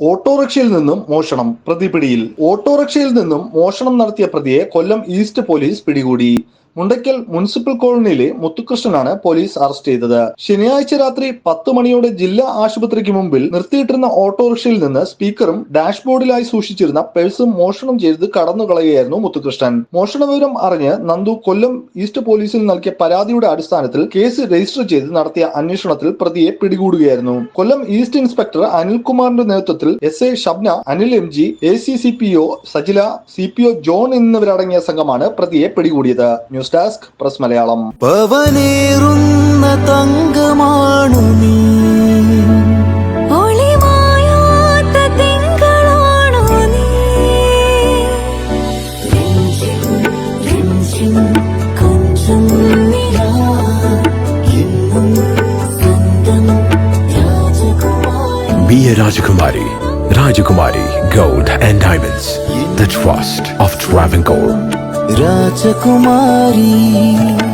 ഓട്ടോറിക്ഷയിൽ നിന്നും മോഷണം. പ്രതി പിടിയിൽ ഓട്ടോറിക്ഷയിൽ നിന്നും മോഷണം നടത്തിയ പ്രതിയെ കൊല്ലം ഈസ്റ്റ് പോലീസ് പിടികൂടി. മുണ്ടയ്ക്കൽ മുനിസിപ്പൽ കോളനിയിലെ മുത്തുകൃഷ്ണനാണ് പോലീസ് അറസ്റ്റ് ചെയ്തത്. ശനിയാഴ്ച രാത്രി പത്ത് മണിയോടെ ജില്ലാ ആശുപത്രിക്ക് മുമ്പിൽ നിർത്തിയിട്ടിരുന്ന ഓട്ടോറിക്ഷയിൽ നിന്ന് സ്പീക്കറും ഡാഷ്ബോർഡിലായി സൂക്ഷിച്ചിരുന്ന പേഴ്സും മോഷണം ചെയ്ത് കടന്നുകളയുകയായിരുന്നു മുത്തുകൃഷ്ണൻ. മോഷണ വിവരം അറിഞ്ഞ് നന്ദു കൊല്ലം ഈസ്റ്റ് പോലീസിൽ നൽകിയ പരാതിയുടെ അടിസ്ഥാനത്തിൽ കേസ് രജിസ്റ്റർ ചെയ്ത് നടത്തിയ അന്വേഷണത്തിൽ പ്രതിയെ പിടികൂടുകയായിരുന്നു. കൊല്ലം ഈസ്റ്റ് ഇൻസ്പെക്ടർ അനിൽകുമാറിന്റെ നേതൃത്വത്തിൽ S A Shabna Anil M G A C C P O Sajila C P O John എന്നിവരടങ്ങിയ സംഘമാണ് പ്രതിയെ പിടികൂടിയത്. ന്യൂസ് ഡെസ്ക് പ്രസ് മലയാളം പവനേറുന്ന തങ്കമാണു നീ എന്നും സ്വന്തം രാജകുമാരി. Rajakumari Gold and Diamonds. The trust of Travancore. Rajkumari.